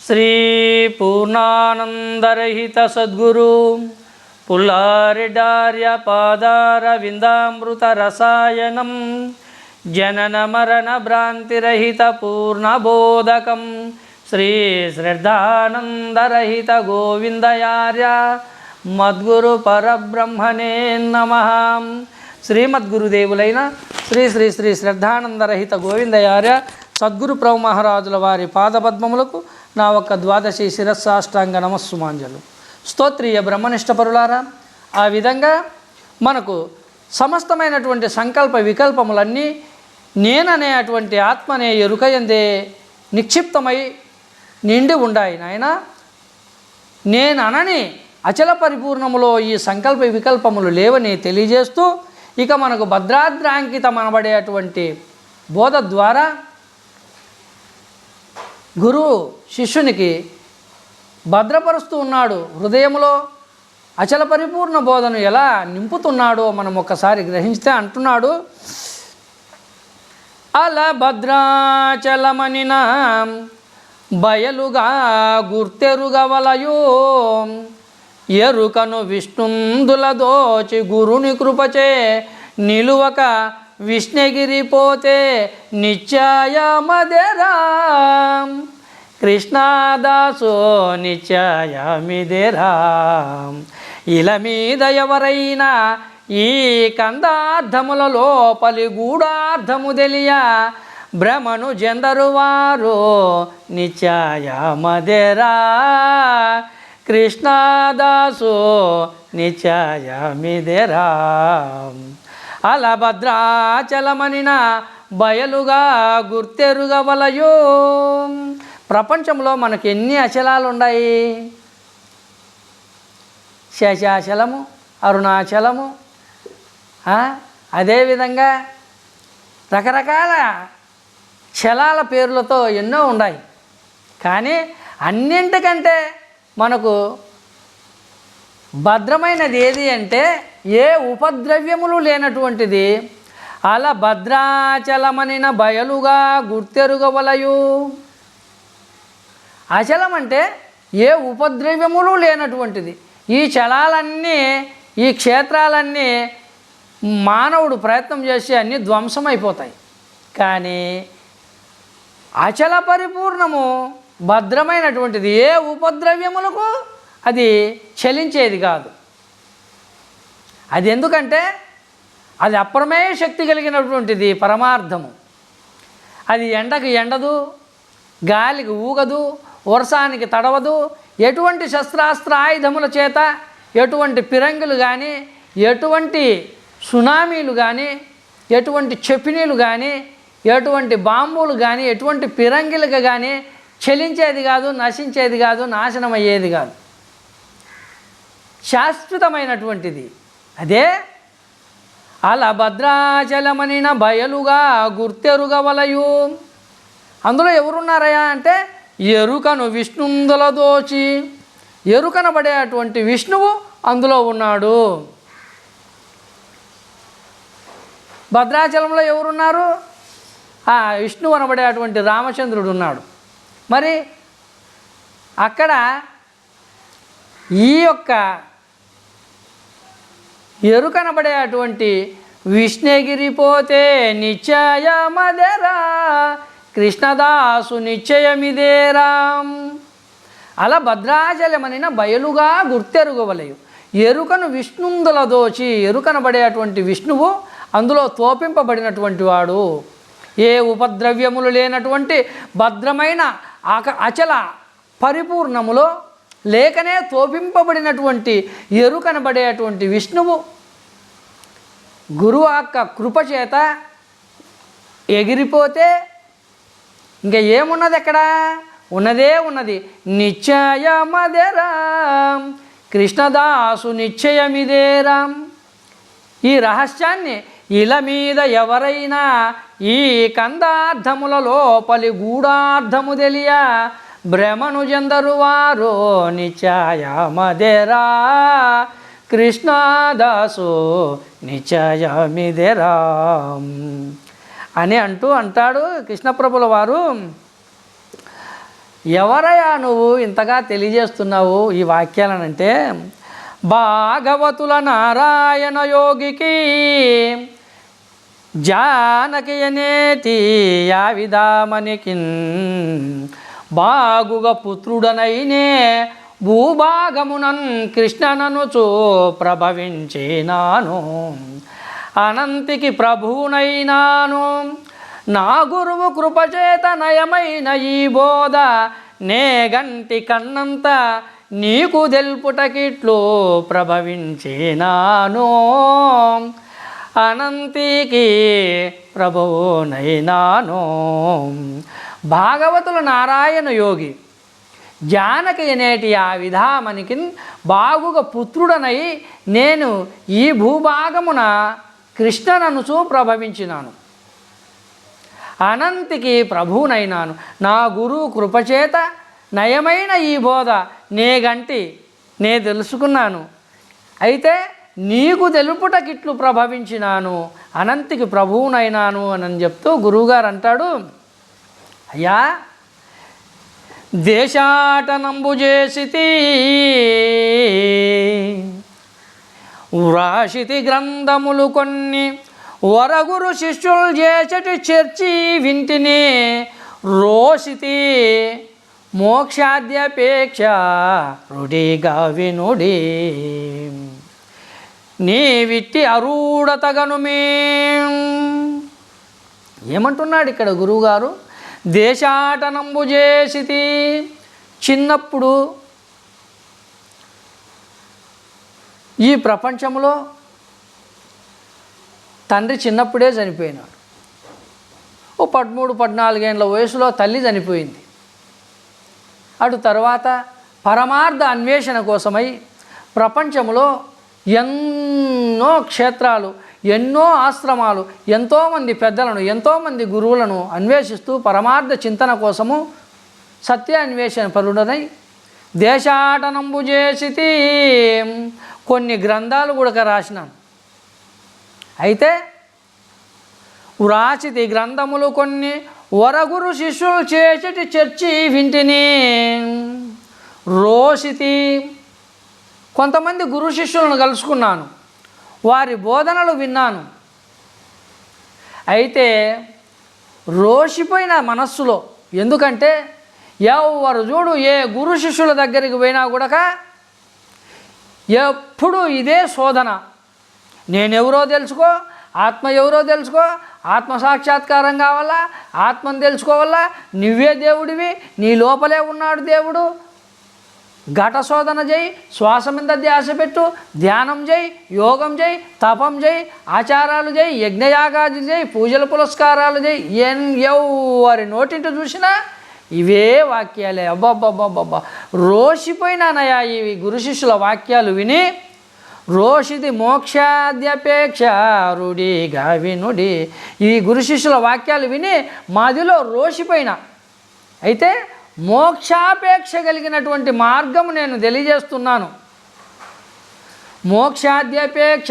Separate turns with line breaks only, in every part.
శ్రీ పూర్ణానందరహిత సద్గురు పుల్లారెడ్డార్య పాదారవిందామృత రసాయనం జనన మరణ భ్రాంతిరహిత పూర్ణబోధకం శ్రీ శ్రద్ధానందరహిత గోవిందయార్య మద్గురు పరబ్రహ్మణే నమ శ్రీమద్గురుదేవులైన శ్రీ శ్రీ శ్రీ శ్రద్ధానందరహిత గోవిందయార్య సద్గురు ప్రభు మహారాజుల వారి పాదపద్మములకు నా ఒక్క ద్వాదశి శిరస్సాష్టాంగ నమస్సుమాంజలు. స్తోత్రీయ బ్రహ్మనిష్ట పరులారా ఆ విధంగా మనకు సమస్తమైనటువంటి సంకల్ప వికల్పములన్నీ నేననే అటువంటి ఆత్మనే ఎరుకయందే నిక్షిప్తమై నిండి ఉండాయి నాయన. నేను అనని అచల పరిపూర్ణములో ఈ సంకల్ప వికల్పములు లేవని తెలియజేస్తూ ఇక మనకు భద్రాద్రాంకితం అనబడేటువంటి బోధ ద్వారా గురువు శిష్యునికి భద్రపరుస్తూ ఉన్నాడు. హృదయంలో అచల పరిపూర్ణ బోధను ఎలా నింపుతున్నాడో మనం ఒక్కసారి గ్రహించితే అంటున్నాడు. అల భద్రాచలమనిన బయలుగా గుర్తెరుగవలయో. ఎరుకను విష్ణుందుల దోచి గురుని కృపచే నిలువక విష్ణగిరి పోతే మదెరా కృష్ణదాసో నిత్యాయ ఇలా ఇల మీద ఎవరైనా ఈ కందార్థముల లోపలి గూఢార్థము తెలియ భ్రమను జందరు వారు నిత్యాయ కృష్ణాదాసు కృష్ణదాసు అలభద్రాచలమనిన బయలుగా గుర్తెరుగవలయో. ప్రపంచంలో మనకు ఎన్ని అచలాలు ఉన్నాయి శశాచలము అరుణాచలము అదేవిధంగా రకరకాల చలాల పేర్లతో ఎన్నో ఉన్నాయి కానీ అన్నింటికంటే మనకు భద్రమైనది ఏది అంటే ఏ ఉపద్రవ్యములు లేనటువంటిది. అలా భద్రాచలమనిన బయలుగా గుర్తెరుగవలయు. అచలం అంటే ఏ ఉపద్రవ్యములు లేనటువంటిది. ఈ చలాలన్నీ ఈ క్షేత్రాలన్నీ మానవుడు ప్రయత్నం చేసి అన్నీ ధ్వంసమైపోతాయి. కానీ అచల పరిపూర్ణము భద్రమైనటువంటిది ఏ ఉపద్రవ్యములకు అది చలించేది కాదు. అది ఎందుకంటే అది అప్రమేయ శక్తి కలిగినటువంటిది పరమార్థము. అది ఎండకు ఎండదు గాలికి ఊగదు వర్షానికి తడవదు ఎటువంటి శస్త్రాస్త్ర ఆయుధముల చేత ఎటువంటి పిరంగులు కానీ ఎటువంటి సునామీలు కానీ ఎటువంటి చెప్పినీలు కానీ ఎటువంటి బాంబులు కానీ ఎటువంటి పిరంగిలకు కానీ చలించేది కాదు నశించేది కాదు నాశనం అయ్యేది కాదు. శాశ్వతమైనటువంటిది. అదే అలా భద్రాచలమనిన బయలుగా గుర్తెరుగవలయు. అందులో ఎవరున్నారయా అంటే ఎరుకను విష్ణుందుల దోచి. ఎరుకనబడేటువంటి విష్ణువు అందులో ఉన్నాడు. భద్రాచలంలో ఎవరున్నారు? ఆ విష్ణువు అనబడేటువంటి రామచంద్రుడు ఉన్నాడు. మరి అక్కడ ఈ యొక్క ఎరుకనబడేటువంటి విష్ణగిరి పోతే నిశ్చయమదేరా కృష్ణదాసు నిశ్చయమిదేరాం. అలా భద్రాచలమనిన బయలుగా గుర్తెరుగవలయు. ఎరుకను విష్ణుందుల దోచి ఎరుకనబడేటువంటి విష్ణువు అందులో తోపింపబడినటువంటి వాడు. ఏ ఉపద్రవ్యములు లేనటువంటి భద్రమైన ఆక అచల పరిపూర్ణములో లేకనే తోపింపబడినటువంటి ఎరుకనబడేటువంటి విష్ణువు గురువు యొక్క కృపచేత ఎగిరిపోతే ఇంకా ఏమున్నది అక్కడ? ఉన్నదే ఉన్నది. నిశ్చయమదేరాం. కృష్ణదాసు నిశ్చయమిదేరాం. ఈ రహస్యాన్ని ఇల మీద ఎవరైనా ఈ కందార్థముల లోపలి గూఢార్థము తెలియ భ్రమను జందరు వారో నిశ్చయమదేరా. కృష్ణదాసు రామ్ అని అంటూ అంటాడు కృష్ణప్రభుల వారు. ఎవరయ్యా నువ్వు ఇంతగా తెలియజేస్తున్నావు ఈ వాక్యాలనంటే భాగవతుల నారాయణ యోగికి జానకి అనేటి యా బాగుగా పుత్రుడనైనే భూభాగమునన్ కృష్ణననుచు ప్రభవించినాను. అనంతికి ప్రభువునైనాను. నా గురువు కృపచేత నయమైన ఈ బోధ నే గంటి కన్నంత నీకు దెల్పుటకిట్లు ప్రభవించినాను. అనంతికి ప్రభువునైనాను. భాగవతుల నారాయణ యోగి జానకి అనేటి ఆ విధామనికి బాగుగా పుత్రుడనై నేను ఈ భూభాగమున కృష్ణననుచు ప్రభవించినాను. అనంతికి ప్రభువునైనాను. నా గురువు కృపచేత నయమైన ఈ బోధ నే గంటి నే తెలుసుకున్నాను. అయితే నీకు తెలుపుటకిట్లు ప్రభవించినాను. అనంతికి ప్రభువునైనాను అని చెప్తూ గురువుగారు అంటాడు అయ్యా దేశాటనంబు చేసితి. వ్రాసితి గ్రంథములు కొన్ని వరగురు శిష్యులు చేసటి చర్చి వింటిని రోషితి మోక్షాద్యపేక్ష రుడిగా వినుడి. నీ విట్టి అరూఢతగను మే ఏమంటున్నాడు ఇక్కడ గురువుగారు? దేశాటనంబు చేసితి. చిన్నప్పుడు ఈ ప్రపంచంలో తండ్రి చిన్నప్పుడే చనిపోయినాడు. ఓ పదమూడు పద్నాలుగేండ్ల వయసులో తల్లి చనిపోయింది. అటు తర్వాత పరమార్థ అన్వేషణ కోసమై ప్రపంచంలో ఎన్నో క్షేత్రాలు ఎన్నో ఆశ్రమాలు ఎంతోమంది పెద్దలను ఎంతోమంది గురువులను అన్వేషిస్తూ పరమార్థ చింతన కోసము సత్య అన్వేషణ పరుడనై దేశాటనంబు చేసి కొన్ని గ్రంథాలు కూడా రాసినాను. అయితే వ్రాసితి గ్రంథములు కొన్ని వరగురు శిష్యులు చేసేటి చర్చి వింటిని. రోసితి. కొంతమంది గురు శిష్యులను కలుసుకున్నాను. వారి బోధనలు విన్నాను. అయితే రోషిపోయిన మనస్సులో ఎందుకంటే ఎవరు చూడు ఏ గురు శిష్యుల దగ్గరికి పోయినా కూడా ఎప్పుడు ఇదే శోధన. నేనెవరో తెలుసుకో ఆత్మ ఎవరో తెలుసుకో ఆత్మ సాక్షాత్కారం కావాలా ఆత్మను తెలుసుకోవాలా నువ్వే దేవుడివి నీ లోపలే ఉన్నాడు దేవుడు ఘట శోధన చేయి శ్వాస మీద ధ్యాస పెట్టు ధ్యానం చేయి యోగం చేయి తపం చేయి ఆచారాలు చేయి యజ్ఞయాగాది చేయి పూజల పురస్కారాలు చేయి ఎన్ ఎవరి నోటింటి చూసినా ఇవే వాక్యాలే. అబ్బబ్బబ్బబ్బబ్బా. రోషిపోయినానయా ఇవి గురు శిష్యుల వాక్యాలు విని రోషిది మోక్షాద్యపేక్ష రుడిగా వినుడి ఈ గురు శిష్యుల వాక్యాలు విని మాదిలో రోషిపోయిన. అయితే మోక్షాపేక్ష కలిగినటువంటి మార్గము నేను తెలియజేస్తున్నాను. మోక్షాద్యపేక్ష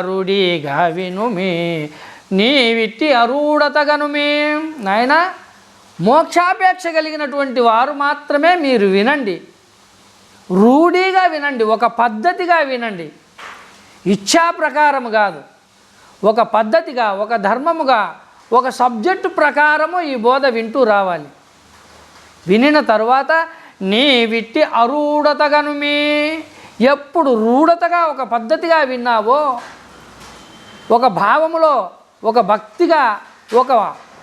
రుడిగా వినుమి నీ విట్టి అరూఢతగనుమి నాయన మోక్షాపేక్ష కలిగినటువంటి వారు మాత్రమే మీరు వినండి. రూఢీగా వినండి ఒక పద్ధతిగా వినండి. ఇచ్ఛా ప్రకారము కాదు. ఒక పద్ధతిగా ఒక ధర్మముగా ఒక సబ్జెక్టు ప్రకారము ఈ బోధ వింటూ రావాలి. వినిన తర్వాత నీ విట్టి అరూఢతగనుమే. ఎప్పుడు రూఢతగా ఒక పద్ధతిగా విన్నావో ఒక భావములో ఒక భక్తిగా ఒక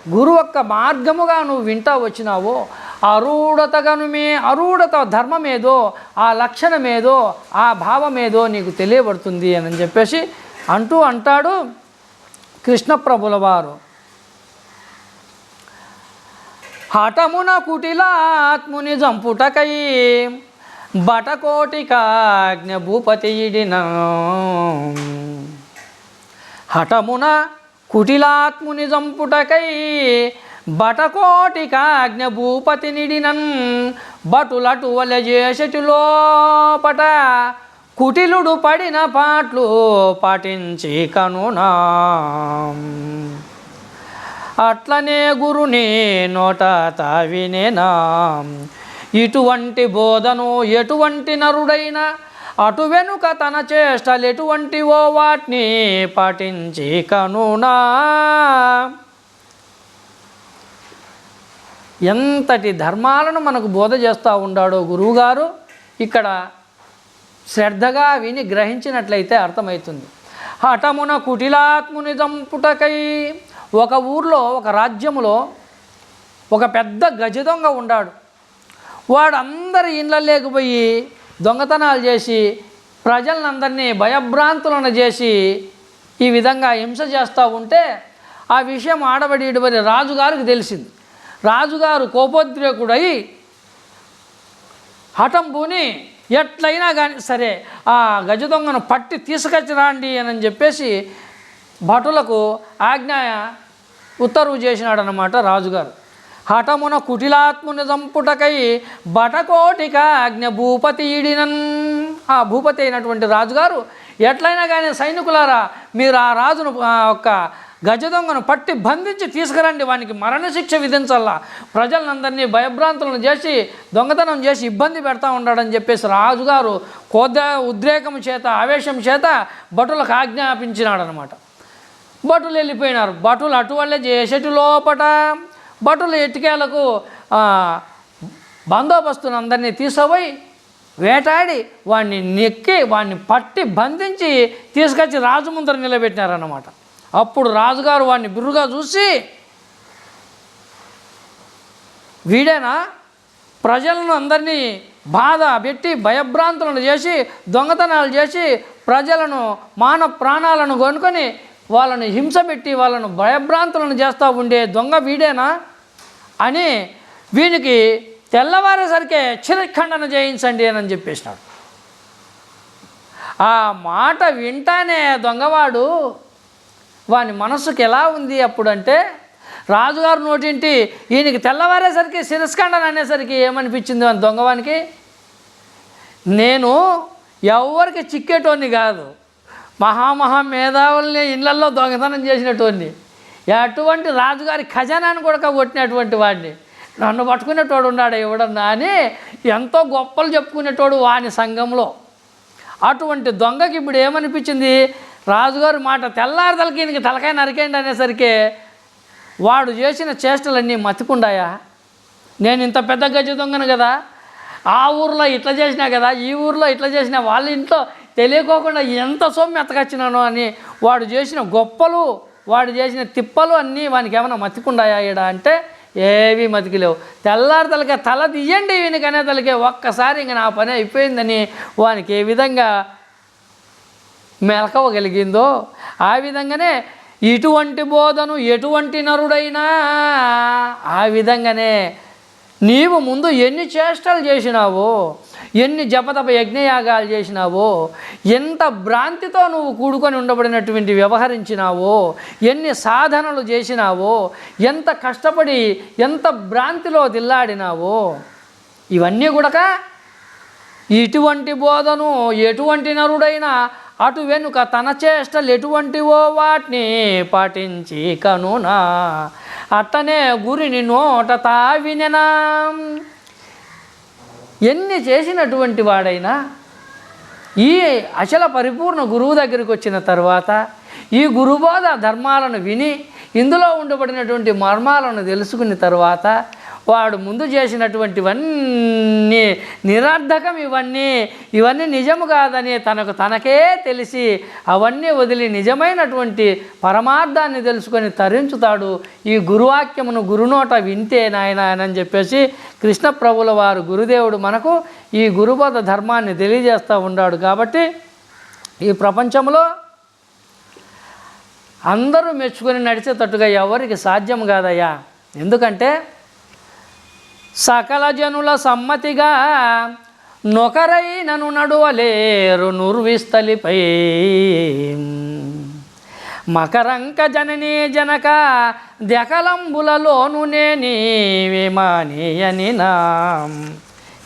గురు యొక్క మార్గముగా నువ్వు వింటా వచ్చినావో అరూఢతగను మీ అరూఢత ధర్మమేదో ఆ లక్షణమేదో ఆ భావమేదో నీకు తెలియబడుతుంది అని చెప్పేసి అంటూ అంటాడు కృష్ణప్రభుల వారు. హఠమున కుటిలాత్ముని జంపుటకై బటకోటికాజ్ఞ భూపతియిడిన. హఠమున కుటిలాత్ముని జంపుటకై బటకోటికాజ్ఞ భూపతి నిడినన్ బటులటు వల లోపట కుటిలుడు పడిన పాటలు పాటించి కనునా. అట్లనే గురుని నోట తావినేనా? ఇటువంటి బోధను ఎటువంటి నరుడైనా అటు వెనుక తన చేష్టలు ఎటువంటివో వాటిని పాటించి కనునా? ఎంతటి ధర్మాలను మనకు బోధ చేస్తూ ఉన్నాడో గురువుగారు ఇక్కడ శ్రద్ధగా విని గ్రహించినట్లయితే అర్థమవుతుంది. హఠమున కుటిలాత్ముని చంపుటకై ఒక ఊర్లో ఒక రాజ్యంలో ఒక పెద్ద గజ దొంగ ఉన్నాడు వాడు అందరి ఇండ్ల లేకపోయి దొంగతనాలు చేసి ప్రజలందరినీ భయభ్రాంతులను చేసి ఈ విధంగా హింస చేస్తూ ఉంటే ఆ విషయం ఆడబడి ఇడబడి రాజుగారికి తెలిసింది. రాజుగారు కోపోద్రేకుడై హఠం పూని ఎట్లయినా కానీ సరే ఆ గజ దొంగను పట్టి తీసుకొచ్చి రాండి అని చెప్పేసి భటులకు ఆజ్ఞ ఉత్తర్వు చేసినాడనమాట రాజుగారు. హఠమున కుటిలాత్ముని చంపుటకై బటకోటిక ఆజ్ఞ భూపతి ఈడినన్. ఆ భూపతి అయినటువంటి రాజుగారు ఎట్లయినా కానీ సైనికులారా మీరు ఆ రాజును ఆ యొక్క గజ దొంగను పట్టి బంధించి తీసుకురండి వానికి మరణశిక్ష విధించాలా ప్రజలందరినీ భయభ్రాంతులను చేసి దొంగతనం చేసి ఇబ్బంది పెడతా ఉన్నాడని చెప్పేసి రాజుగారు కోద ఉద్రేకం చేత ఆవేశం చేత భటులకు ఆజ్ఞాపించినాడనమాట భటులు వెళ్ళిపోయినారు. భటులు అటువల్లే చేసేటి లోపట. భటులు ఎట్టికేలకు బందోబస్తును అందరినీ తీసుకుపోయి వేటాడి వాడిని నెక్కి వాడిని పట్టి బంధించి తీసుకొచ్చి రాజు ముందర నిలబెట్టినారన్నమాట. అప్పుడు రాజుగారు వాడిని బిర్రుగా చూసి వీడేనా? ప్రజలను అందరినీ బాధ పెట్టి భయభ్రాంతులను చేసి దొంగతనాలు చేసి ప్రజలను మాన ప్రాణాలను కొనుక్కొని వాళ్ళను హింస పెట్టి వాళ్ళను భయభ్రాంతులను చేస్తూ ఉండే దొంగ వీడేనా? అని వీనికి తెల్లవారేసరికే చిరఖండన చేయించండి అని చెప్పేసినాడు. ఆ మాట వింటానే దొంగవాడు వాని మనసుకి ఎలా ఉంది అప్పుడంటే రాజుగారు నోటింటి ఈయనకి తెల్లవారేసరికి శిరస్కండన అనేసరికి ఏమనిపించింది అని దొంగవానికి నేను ఎవరికి చిక్కేటోని కాదు. మహామహా మేధావుల్ని ఇళ్ళల్లో దొంగతనం చేసినటువంటి అటువంటి రాజుగారి ఖజానాన్ని కూడా కొట్టినటువంటి వాడిని. నన్ను పట్టుకునేటోడు ఉన్నాడు ఎవడన్నా అని ఎంతో గొప్పలు చెప్పుకునేటోడు వాని సంఘంలో. అటువంటి దొంగకి ఇప్పుడు ఏమనిపించింది? రాజుగారి మాట తెల్లారిదలకి ఈయనకి తలకాయ నరికేయండి అనేసరికి వాడు చేసిన చేష్టలన్నీ మతికుండాయా నేను ఇంత పెద్ద గజ దొంగను కదా ఆ ఊర్లో ఇట్లా చేసినా కదా ఈ ఊర్లో ఇట్లా చేసినా వాళ్ళ ఇంట్లో తెలియకోకుండా ఎంత సొమ్ము ఎత్తకొచ్చినాను అని వాడు చేసిన గొప్పలు వాడు చేసిన తిప్పలు అన్నీ వానికి ఏమైనా మతికుండాయా ఈడ అంటే ఏవి మతికిలేవు. తెల్లారి తలకే తల తీయండి వీనికనే తలకే ఒక్కసారి ఇంక నా పని అయిపోయిందని వానికి ఏ విధంగా మెలకవగలిగిందో ఆ విధంగానే ఇటువంటి బోధను ఎటువంటి నరుడైనా ఆ విధంగానే నీవు ముందు ఎన్ని చేష్టలు చేసినావో ఎన్ని జపతప యజ్ఞయాగాలు చేసినావో ఎంత భ్రాంతితో నువ్వు కూడుకొని ఉండబడినటువంటి వ్యవహరించినావో ఎన్ని సాధనలు చేసినావో ఎంత కష్టపడి ఎంత భ్రాంతిలో దిల్లాడినావో ఇవన్నీ కూడా ఇటువంటి బోధను ఎటువంటి నరుడైనా అటు వెనుక తన చేష్టలు ఎటువంటివో వాటిని పాటించి కనునా. అట్టనే గురిని నోట తావినెనా. ఎన్ని చేసినటువంటి వాడైనా ఈ అచల పరిపూర్ణ గురువు దగ్గరికి వచ్చిన తర్వాత ఈ గురుబోధ ధర్మాలను విని ఇందులో ఉండబడినటువంటి మర్మాలను తెలుసుకున్న తర్వాత వాడు ముందు చేసినటువంటివన్నీ నిరర్ధకం ఇవన్నీ ఇవన్నీ నిజము కాదని తనకు తనకే తెలిసి అవన్నీ వదిలి నిజమైనటువంటి పరమార్థాన్ని తెలుసుకొని తరించుతాడు. ఈ గురువాక్యమును గురునోట వింటే నాయన అని చెప్పేసి కృష్ణప్రభుల వారు గురుదేవుడు మనకు ఈ గురుబోధ ధర్మాన్ని తెలియజేస్తూ ఉన్నాడు. కాబట్టి ఈ ప్రపంచంలో అందరూ మెచ్చుకొని నడిచేటట్టుగా ఎవరికి సాధ్యం కాదయ్యా? ఎందుకంటే సకల జనుల సమ్మతిగా నొకరైనను నడువలేరు నుర్విస్తలిపై. మకరంక జననీ జనక దెకలంబులలోను నేని విమానీయని నా.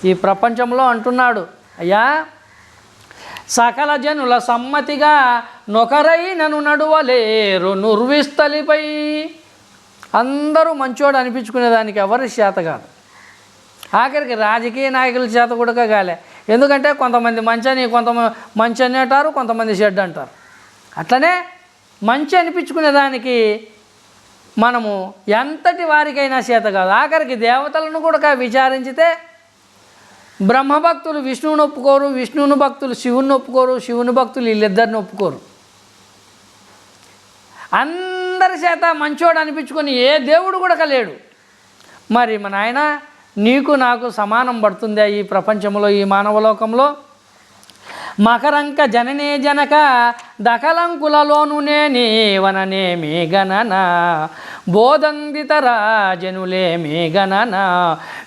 ఈ ప్రపంచంలో అంటున్నాడు అయ్యా సకల జనుల సమ్మతిగా నొకరైనను నడువలేరు నుర్విస్తలిపై. అందరూ మంచోడు అనిపించుకునేదానికి ఎవరి చేత కాదు. ఆఖరికి రాజకీయ నాయకుల చేత కూడా కాలే. ఎందుకంటే కొంతమంది మంచి అని కొంతమంది మంచి అని అంటారు కొంతమంది చెడ్డ అంటారు. అట్లనే మంచి అనిపించుకునే దానికి మనము ఎంతటి వారికైనా చేత కాదు. ఆఖరికి దేవతలను కూడా విచారించితే బ్రహ్మభక్తులు విష్ణువుని ఒప్పుకోరు విష్ణువుని భక్తులు శివుని ఒప్పుకోరు శివుని భక్తులు వీళ్ళిద్దరిని ఒప్పుకోరు. అందరి చేత మంచోడు అనిపించుకొని ఏ దేవుడు కూడా లేడు మరి మన ఆయన నీకు నాకు సమానం పడుతుందా ఈ ప్రపంచంలో ఈ మానవలోకంలో. మకరంక జననే జనక దకలంకులలోను వననేమి గణన. బోధందిత రాజనులేమి గణన.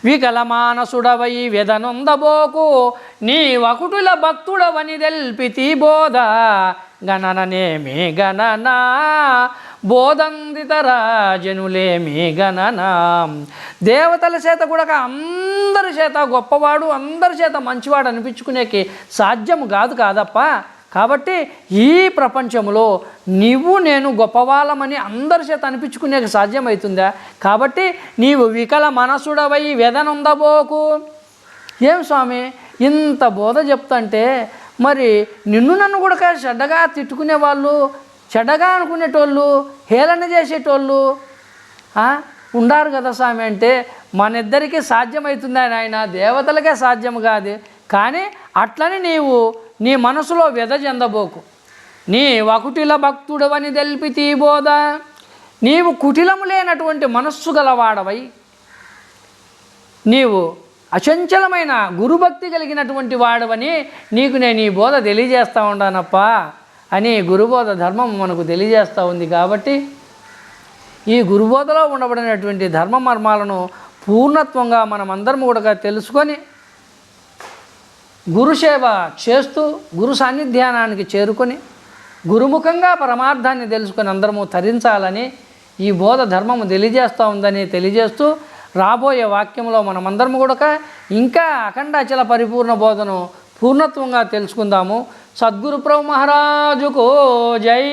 వికల మానసుడవై వెదనొందబోకు నీ వకుటుల భక్తుడవని తెల్పితి బోధ గణననేమి గణనా. బోధందిత జనులేమి దేవతల చేత కూడా అందరి చేత గొప్పవాడు అందరి చేత మంచివాడు అనిపించుకునేకి సాధ్యం కాదు కాదప్ప. కాబట్టి ఈ ప్రపంచంలో నీవు నేను గొప్పవాళ్ళమని అందరి చేత అనిపించుకునేకి సాధ్యమవుతుందా కాబట్టి నీవు వికల మనసుడవై వెదనుందబోకు. ఏం స్వామి ఇంత బోధ చెప్తుంటే మరి నిన్ను నన్ను కూడా చెడ్డగా తిట్టుకునే వాళ్ళు చెడ్డగా అనుకునేటోళ్ళు హేళన చేసేటోళ్ళు ఉండారు కదా స్వామి అంటే మన ఇద్దరికీ సాధ్యమవుతుంది ఆయన దేవతలకే సాధ్యం కాదు. కానీ అట్లని నీవు నీ మనసులో వ్యధ చెందబోకు. నీ వకుటిల భక్తుడవని తెలిపి తీబోధ నీవు కుటిలము లేనటువంటి మనస్సు గలవాడవై. నీవు అచంచలమైన గురుభక్తి కలిగినటువంటి వాడవని నీకు నేను ఈ బోధ తెలియజేస్తూ ఉన్నానప్ప అని గురుబోధ ధర్మం మనకు తెలియజేస్తూ ఉంది కాబట్టి ఈ గురుబోధలో ఉండబడినటువంటి ధర్మ మర్మాలను పూర్ణత్వంగా మనమందరం కూడా తెలుసుకొని గురుసేవ చేస్తూ గురు సాన్నిధ్యానానికి చేరుకొని గురుముఖంగా పరమార్థాన్ని తెలుసుకొని అందరము తరించాలని ఈ బోధ ధర్మము తెలియజేస్తూ ఉందని తెలియజేస్తూ రాబోయే వాక్యంలో మనమందరం కూడా ఇంకా అఖండాచల పరిపూర్ణ బోధను పూర్ణత్వంగా తెలుసుకుందాము. సద్గురు ప్రభు మహారాజుకో జై